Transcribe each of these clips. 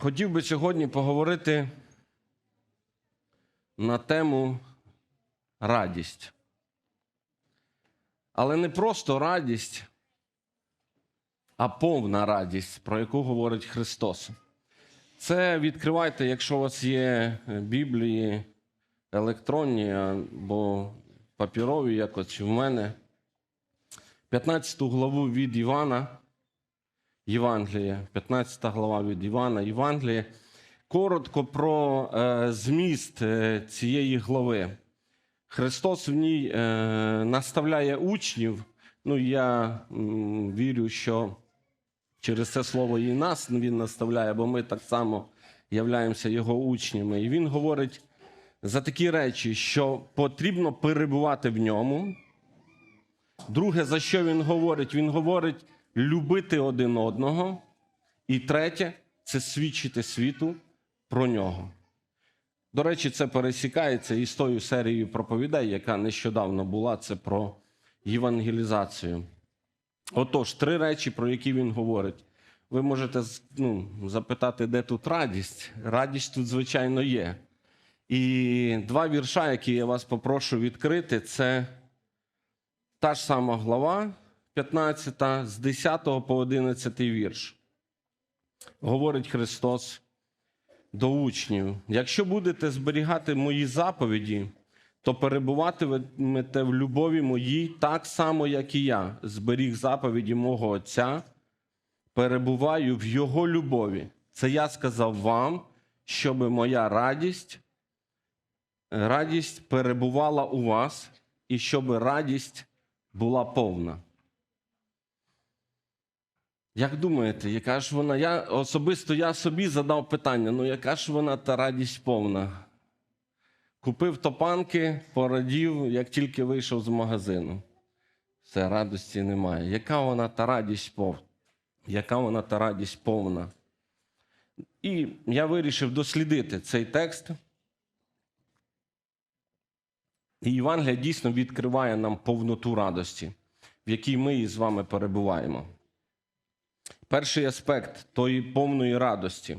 Хотів би сьогодні поговорити на тему радість. Але не просто радість, а повна радість, про яку говорить Христос. Це відкривайте, якщо у вас є Біблії електронні або папірові, якось в мене. 15 главу від Івана. Євангелія, 15 глава від Івана, Євангелія. Коротко про е, зміст е, цієї глави. Христос в ній е, наставляє учнів. Ну, я вірю, що через це слово і нас він наставляє, бо ми так само являємося його учнями. І він говорить за такі речі, що потрібно перебувати в ньому. Друге, за що він говорить? Він говорить любити один одного. І третє це свідчити світу про нього. До речі, це пересікається із тою серією проповідей, яка нещодавно була, це про євангелізацію. Отож, три речі, про які він говорить. Ви можете ну, запитати, де тут радість. Радість тут, звичайно, є. І два вірша, які я вас попрошу відкрити, це та ж сама глава 15, з 10 по 11 вірш. Говорить Христос до учнів: якщо будете зберігати мої заповіді, то перебуватимете в любові моїй так само, як і я, зберіг заповіді мого Отця, перебуваю в Його любові. Це я сказав вам, щоб моя радість, радість перебувала у вас, і щоб радість була повна. Як думаєте, яка ж вона? Я особисто я собі задав питання: ну яка ж вона та радість повна? Купив топанки, порадів, як тільки вийшов з магазину. Все, радості немає. Яка вона та радість повна? Яка вона та радість повна? І я вирішив дослідити цей текст. І Євангелія дійсно відкриває нам повноту радості, в якій ми із вами перебуваємо. Перший аспект тої повної радості.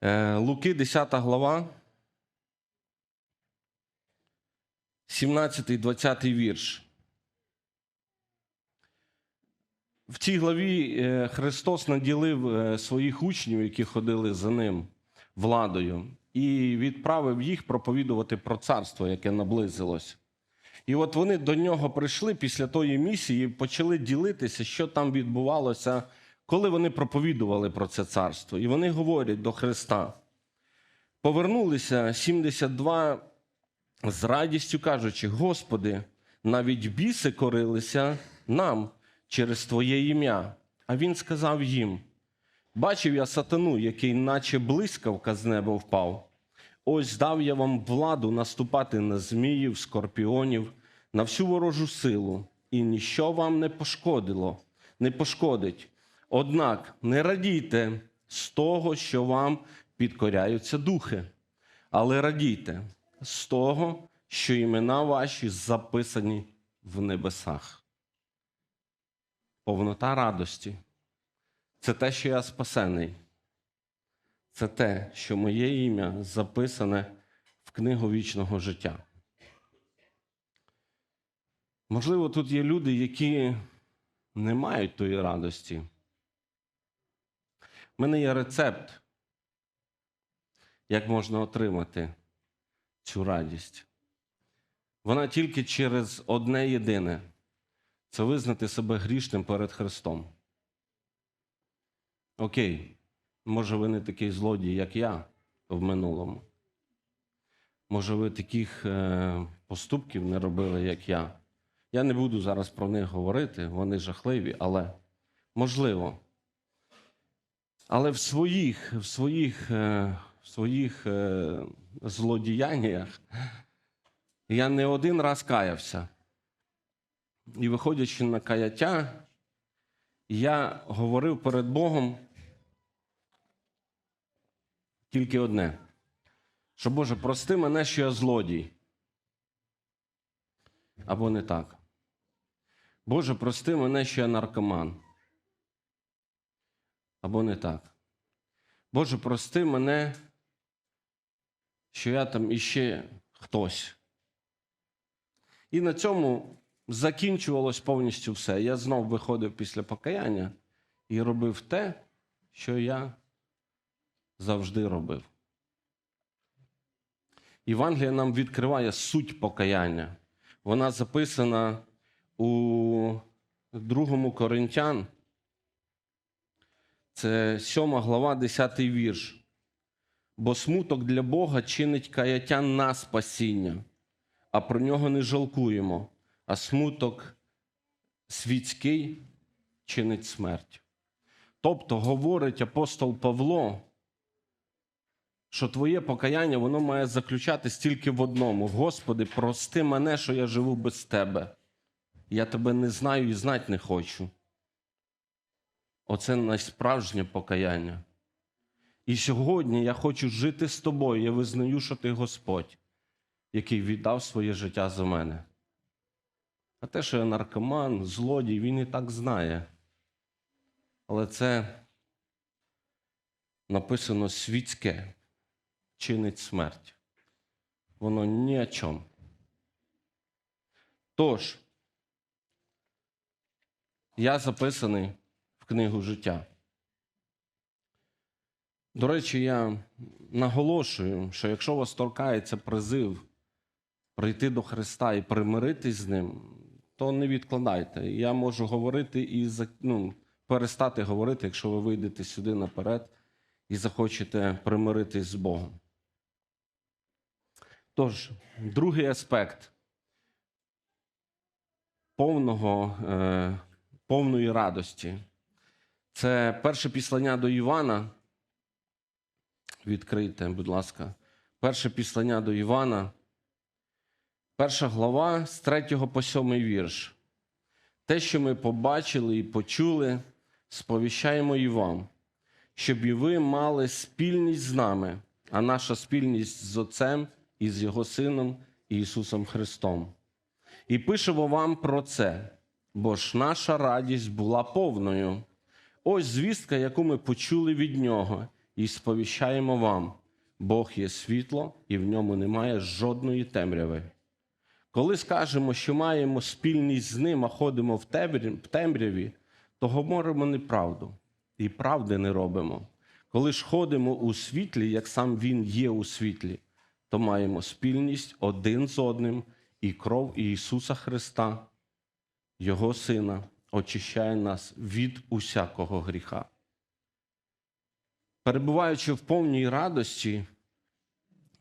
Е, Луки, 10 глава, 17-20 вірш. В цій главі е, Христос наділив е, своїх учнів, які ходили за ним владою, і відправив їх проповідувати про царство, яке наблизилось. І от вони до нього прийшли після тої місії і почали ділитися, що там відбувалося, коли вони проповідували про це царство. І вони говорять до Христа. Повернулися 72 з радістю кажучи: Господи, навіть біси корилися нам через Твоє ім'я. А він сказав їм: Бачив я сатану, який, наче блискавка з неба впав. Ось дав я вам владу наступати на зміїв, скорпіонів, на всю ворожу силу, і ніщо вам не пошкодило, не пошкодить. Однак не радійте з того, що вам підкоряються духи, але радійте з того, що імена ваші записані в небесах. Повнота радості це те, що я спасений. Це те, що моє ім'я записане в книгу вічного життя. Можливо, тут є люди, які не мають тої радості. Мене є рецепт, як можна отримати цю радість. Вона тільки через одне єдине це визнати себе грішним перед Христом. Окей, може, ви не такий злодій, як я в минулому. Може, ви таких е, поступків не робили, як я. Я не буду зараз про них говорити, вони жахливі, але можливо. Але в своїх в своїх, е, в своїх е, злодіяннях я не один раз каявся. І виходячи на каяття, я говорив перед Богом тільки одне: що Боже, прости мене, що я злодій. Або не так. Боже, прости мене, що я наркоман. Або не так. Боже, прости мене, що я там іще хтось. І на цьому закінчувалось повністю все. Я знов виходив після покаяння і робив те, що я завжди робив. Євангелія нам відкриває суть покаяння. Вона записана у другому Коринтян. Це 7 глава, 10 вірш. Бо смуток для Бога чинить каяття на спасіння, а про нього не жалкуємо, а смуток світський чинить смерть. Тобто, говорить апостол Павло, що твоє покаяння воно має заключатись тільки в одному: Господи, прости мене, що я живу без тебе. Я тебе не знаю і знати не хочу. Оце найсправжнє покаяння. І сьогодні я хочу жити з тобою. Я визнаю, що ти Господь, який віддав своє життя за мене. А те, що я наркоман, злодій, він і так знає. Але це написано світське, чинить смерть. Воно ні о чому. Тож, я записаний книгу життя. До речі, я наголошую, що якщо вас торкається призив прийти до Христа і примиритись з ним, то не відкладайте. Я можу говорити і ну, перестати говорити, якщо ви вийдете сюди наперед і захочете примиритись з Богом. Тож, другий аспект повного, е, повної радості. Це перше післання до Івана. Відкрийте, будь ласка. Перше післання до Івана. Перша глава з 3 по 7 вірш. Те, що ми побачили і почули, сповіщаємо і вам, щоб і ви мали спільність з нами, а наша спільність з Отцем і з Його Сином Ісусом Христом. І пишемо вам про це, бо ж наша радість була повною. Ось звістка, яку ми почули від нього, і сповіщаємо вам: Бог є світло, і в ньому немає жодної темряви. Коли скажемо, що маємо спільність з ним, а ходимо в темряві, то говоримо неправду і правди не робимо. Коли ж ходимо у світлі, як сам Він є у світлі, то маємо спільність один з одним, і кров Ісуса Христа, Його Сина, очищає нас від усякого гріха. Перебуваючи в повній радості,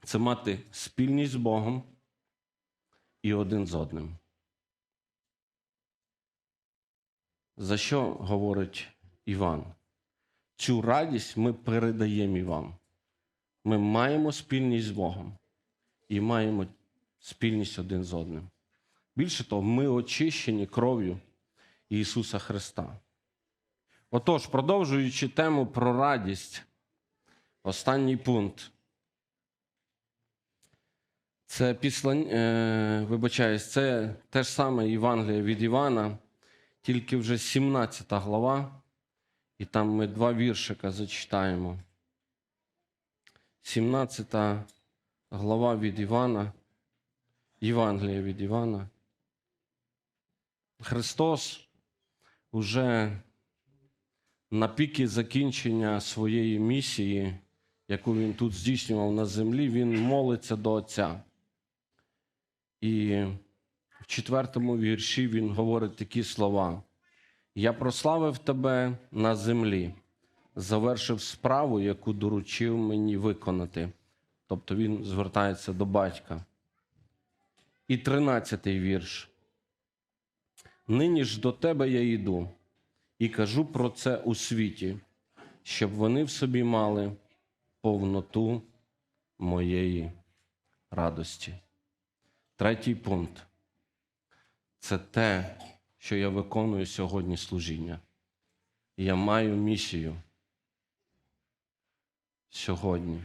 це мати спільність з Богом і один з одним. За що говорить Іван? Цю радість ми передаємо і вам. Ми маємо спільність з Богом і маємо спільність один з одним. Більше того, ми очищені кров'ю Ісуса Христа. Отож, продовжуючи тему про радість, останній пункт. Це післання, е, вибачаюсь, це те ж саме Євангеліє від Івана, тільки вже 17 глава, і там ми два віршика зачитаємо. 17 глава від Івана, Євангелія від Івана. Христос уже на піки закінчення своєї місії, яку він тут здійснював на землі, він молиться до Отця. І в четвертому вірші він говорить такі слова: Я прославив тебе на землі, завершив справу, яку доручив мені виконати. Тобто він звертається до батька. І тринадцятий вірш. Нині ж до тебе я йду і кажу про це у світі, щоб вони в собі мали повноту моєї радості. Третій пункт це те, що я виконую сьогодні служіння. Я маю місію сьогодні.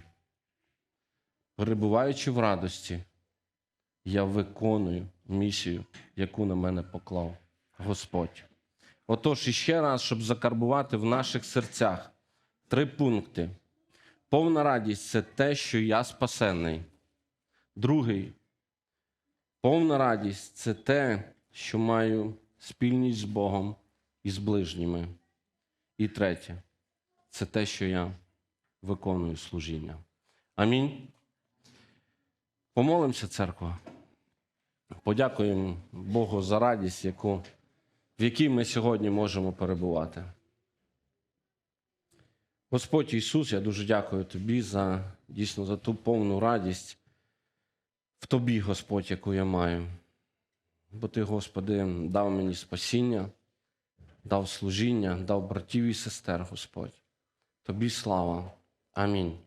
Перебуваючи в радості, я виконую місію, яку на мене поклав Господь. Отож, іще раз, щоб закарбувати в наших серцях три пункти. Повна радість це те, що я спасенний. Другий. Повна радість це те, що маю спільність з Богом і з ближніми. І третє це те, що я виконую служіння. Амінь. Помолимося, церква. Подякуємо Богу за радість, яку, в якій ми сьогодні можемо перебувати. Господь Ісус, я дуже дякую Тобі за дійсно за ту повну радість в Тобі, Господь, яку я маю. Бо Ти, Господи, дав мені спасіння, дав служіння, дав братів і сестер, Господь. Тобі слава. Амінь.